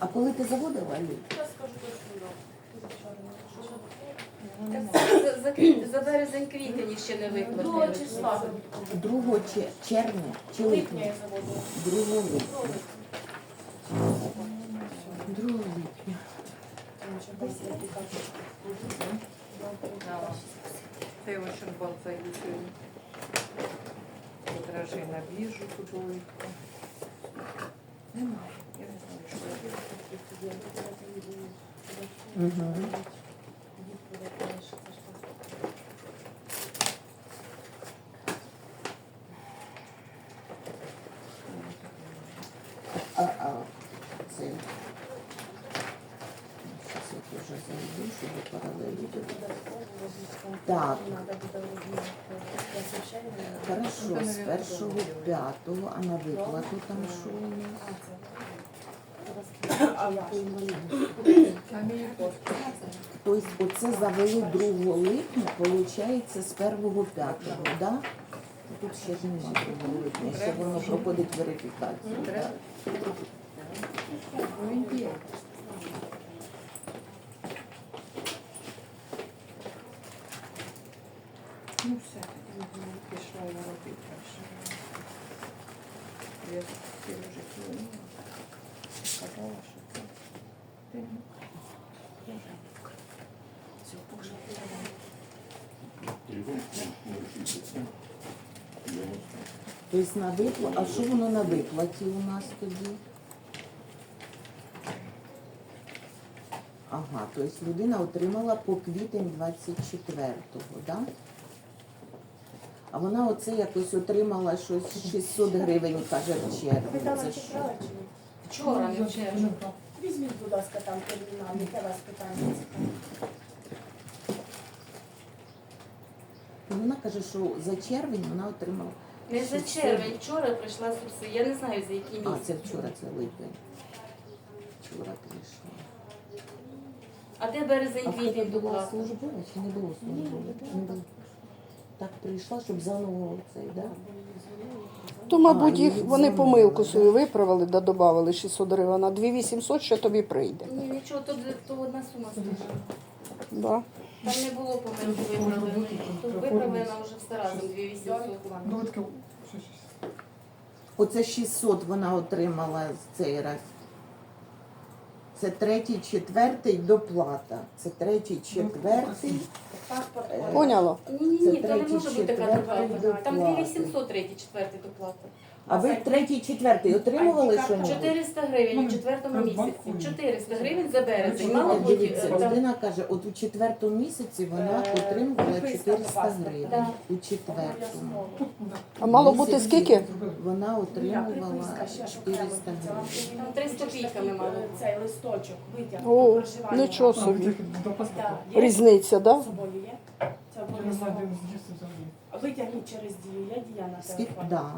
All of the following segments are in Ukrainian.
А коли ти заводила Ліль? Я скажу точно. Так За, березень квітень ще не числа. 2 червня чи Липня я заводила. 2 липня. 2 липня. Це очень болтаю сьогодні. Подражи на біжу художку. Немає. Я не знаю, що робити. Угу. Так, хорошо, з першого п'ятого, а на виплату там що у нас? Тобто оце завели 2 липня, виходить, з 1 п'ятого, да? Тут ще ж немає 2 липня, ще воно проходить верифікацію. Треба. так? Ну, він є. Ну все, тоді пішла я робити далі. Я всі вже кіло. Сказала, що це. Ти Тобто на виплаті, а що воно на виплаті у нас тоді? Ага, тобто людина отримала по квітень 24-го, да? А вона оце якось отримала щось 600 гривень, каже, в червні. Ви там Це що? читали чи ні? Вчора не вчора. Візьміть, будь ласка, там термінал, яке вас питання цікаве. І Вона каже, що за червень вона отримала. Не за червень, вчора прийшла субсидія. Я не знаю за який А, це вчора, це липень. Вчора прийшла. А де березень А в тебе квітень була доплата? службова чи не було службової? Не було. Так прийшла, щоб заново цей, да? То, мабуть, їх вони помилку свою виправили, да додавали 600 гривень, а 2800 ще тобі прийде. Ні, нічого, то, то одна сума скажу. Да. Там не було помилки виправлено. Тут виправлена вже все разом 2800. Оце 600 вона отримала з цей раз. Це третій, четвертий доплата. Це третій, четвертий. Паспорт. Е, Поняла? Ні, ні, Це ні, там не третій, може бути така четвертий доплата. Там доплати. 2800, третій, четвертий доплата. А ви третій, четвертий отримували А, що 400 гривень у четвертому місяці. 400 гривень за березень. Мало бути. Дивіться, е, там- людина каже, от у четвертому місяці вона Е, отримувала підписка 400 паспорта, гривень. да. У четвертому. А мало бути Місяці скільки? Вона отримувала приписка ще ж окремо. 400 гривень. Там три з копійками мало. Цей листочок, витяг. О, про проживання. нічого собі. Є? Різниця, З да? собою є? Це обов'язково. Витягніть через дію, є дія на Скільки, телефоні. да.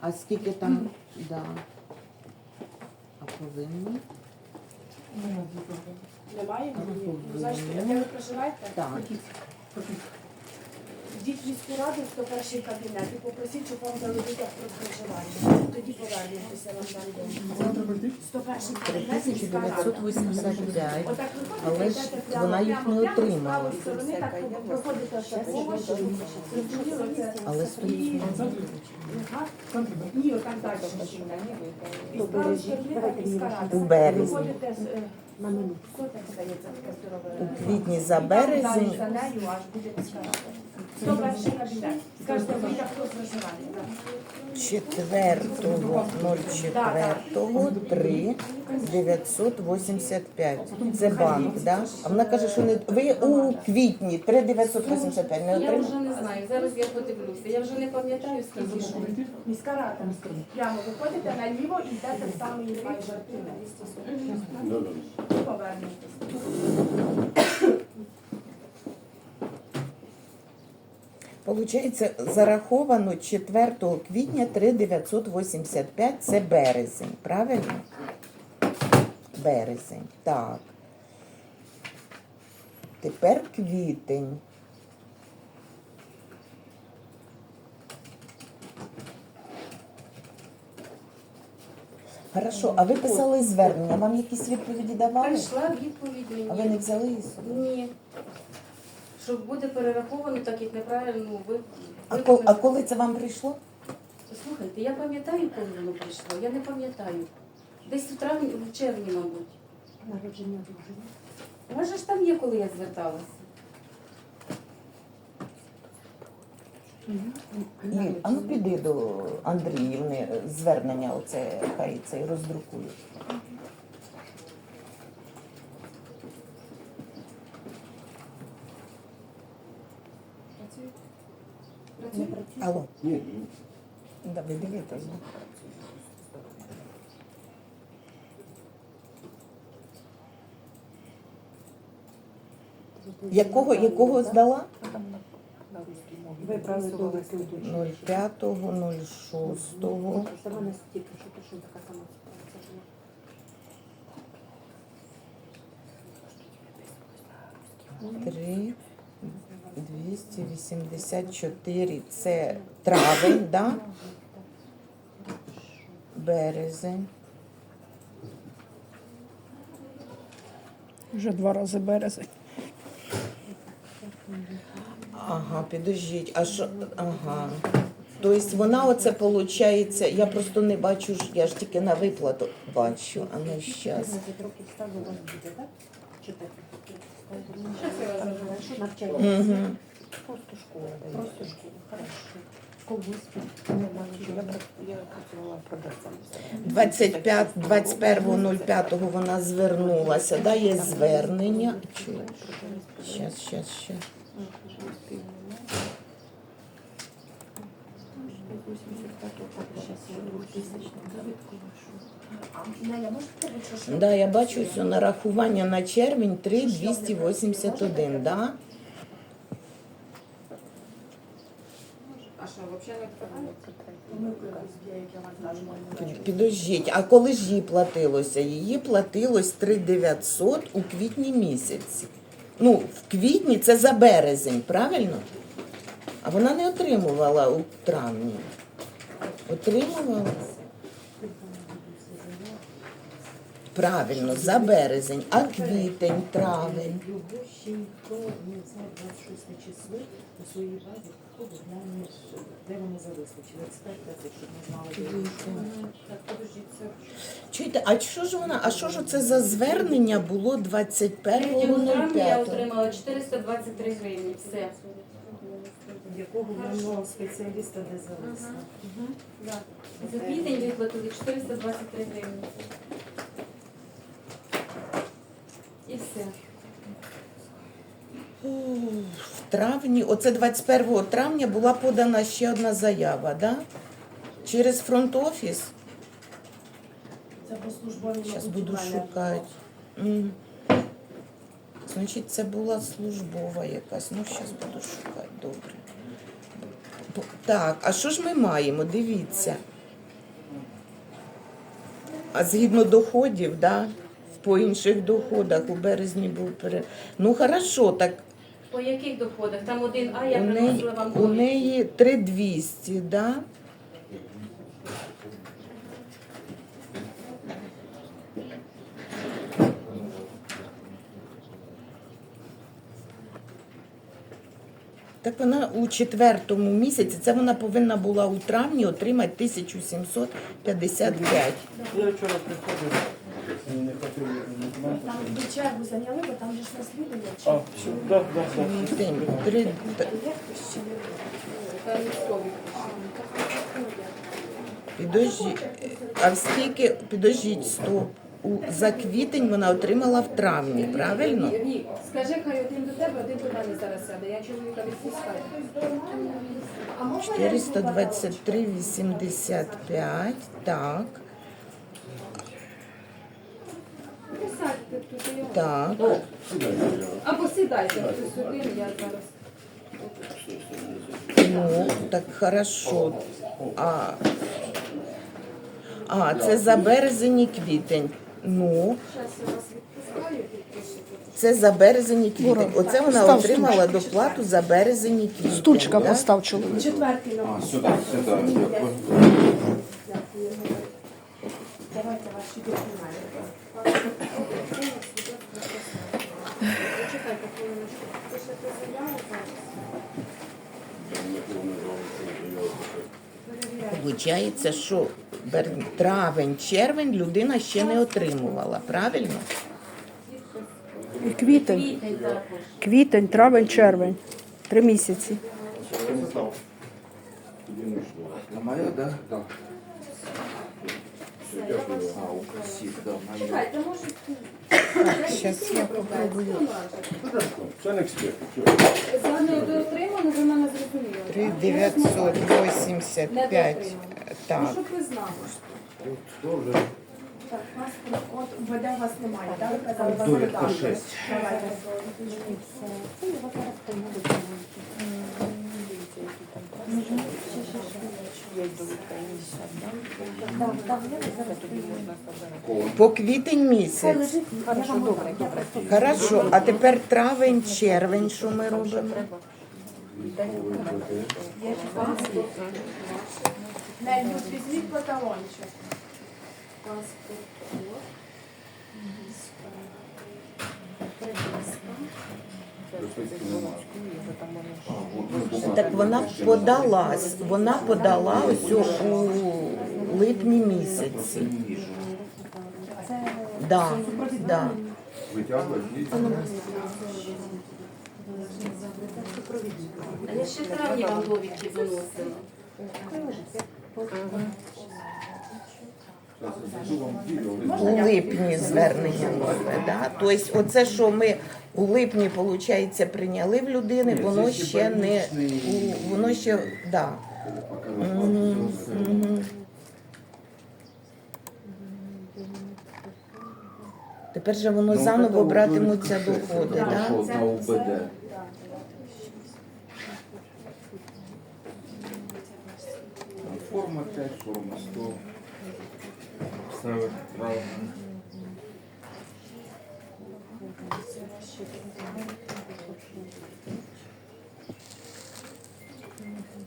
А скільки там, да. А повинні? Немає? Ну, значить, де ви проживаєте? Так. Йдіть в міську раду, в 101 кабінет і попросіть, щоб вам дали витяг про проживання. Тоді повернетеся вам дам дому. 101 кабінет, міська рада. 3985. Отак виходите, Але ж йдете прямо, вона їх прямо, не прямо, з отримала. правої сторони, так проходите все помощь, зрозуміло, це Але і- стоїть Ага. Ні, отак далі. Сторони, так міська рада. У березні. Виходите з... е, Що так здається, таке здорове? у квітні за там далі березень. за нею аж буде міська рада. 101 кабінет. Скажете, проживання. так. 4.04 3 985. Це банк, да? А вона каже, що не ви у квітні 3 985 не Я отримали? вже не знаю. Зараз я подивлюся. Я вже не пам'ятаю, скільки що. Міська рада. Прямо виходите наліво і йдете в самий майже кінець. І повернетесь. Получається, зараховано 4 квітня 3 985, це березень, правильно? Березень, так. Тепер квітень. Хорошо, а ви писали звернення, вам якісь відповіді давали? Прийшла відповідь А ви не взяли її з собою? Ні. Що буде перераховано, так як неправильно ви. А, ви- ко- а коли це вам прийшло? Слухайте, я пам'ятаю, коли воно прийшло. Я не пам'ятаю. Десь в травні, в червні, мабуть. Народження дружини. Може ж там є, коли я зверталася. Ліль, а ну піди до Андріївни звернення, оце хай це роздрукує. Ні, да, ви дивитесь. Якого, якого здала? Вибрали до висновку. 05.06. Сама не стільки, що то, що така сама ситуація. Три 284 це травень, да? Березень. Вже два рази березень. Ага, підождіть, а що? Ага. Тобто вона оце виходить, я просто не бачу, я ж тільки на виплату бачу. А ну зараз. 15 років стажу у вас буде, так? Чи так? Щас я вас заживу. Що навчання? Просто школа. Просто школа. Хорошо. Я працювала продавцем. 25, 21.05 вона звернулася, да, є звернення. Зараз, зараз, зараз. Неля, можете тебе що? Да, я бачу, що нарахування на червень 3,281, да? А що, взагалі не Під- Підождіть, а коли ж їй платилося? Її платилось 3,900 у квітні місяці. Ну, в квітні це за березень, правильно? А вона не отримувала у травні. Отримувала? Правильно, за березень, а квітень, травень. Його не взяв 26 число у своїй базі, де вони залишили. Експерта, це щоб. Так, подождіть, це. Чуєте, а що ж вона? А що ж це за звернення було 3 травня я отримала 423 гривні. Все. Якого воно спеціаліста де залишили. Да. За квітень виплатили 423 гривні. І все. В травні, оце 21 травня була подана ще одна заява, да? Через фронт-офіс. Це по службовій Зараз буду шукати. М. Значить, це була службова якась. Ну, зараз буду шукати, добре. Бо- Так, а що ж ми маємо? Дивіться. А згідно доходів, да? По інших доходах у березні був пере... Ну, хорошо, так По яких доходах? Там один А, я у неї, приносила вам у неї 3200, да? Так вона у четвертому місяці, це вона повинна була у травні отримати 1755. Я вчора приходив, не хотів чергу зайняли, бо там же ж наслідування. А, все, да, да, да. Підождіть. А скільки, підождіть, стоп. У, за квітень вона отримала в травні, правильно? Вік, скажи, хай один до тебе, один до мене зараз сяде. Я чоловіка відпускаю. А можна я йду подати? 423,85, так, Тут його. так. Або сідайте хтось сюди, я зараз. Ну, так хорошо. А, а це за березень і квітень. Ну, Зараз я вас відпускаю, підпишете. це за березень і квітень. Оце вона Став отримала доплату за березень і квітень. Стучка да? постав чоловік. Четвертий номер. А, сюди, сюди. Давайте ваші документи. Хвилиночку. Пишете заяву зараз. Перевіряйте. Що травень, червень людина ще не отримувала, правильно? І квітень. Квітень травень, червень. Три місяці. А моя? Так. Чекайте, може... Щас я попробую. Це не експерт. За недоотримане ви мене зрозуміли. 3985. Ну, Так. щоб ви знали. Так, паспорт, от ВД у вас немає, так? Ви казали, у вас Довідка так. шесть. Давайте. По квітень місяць. Хорошо, а тепер травень, червень, що ми робимо? Візьміть Так вона подалась, вона подала ось у липні місяці. Да, да. Витягує, А я ще травні вам довідки виносила. У липні звернення нове, да? Тобто оце, що ми у липні, виходить, прийняли в людини, воно ще не, воно ще, да. Мгм, мгм. Тепер же воно Ну, заново це братимуться довідка доходи, шесть. да? На УБД? Форма 5, форма 100. ставить право.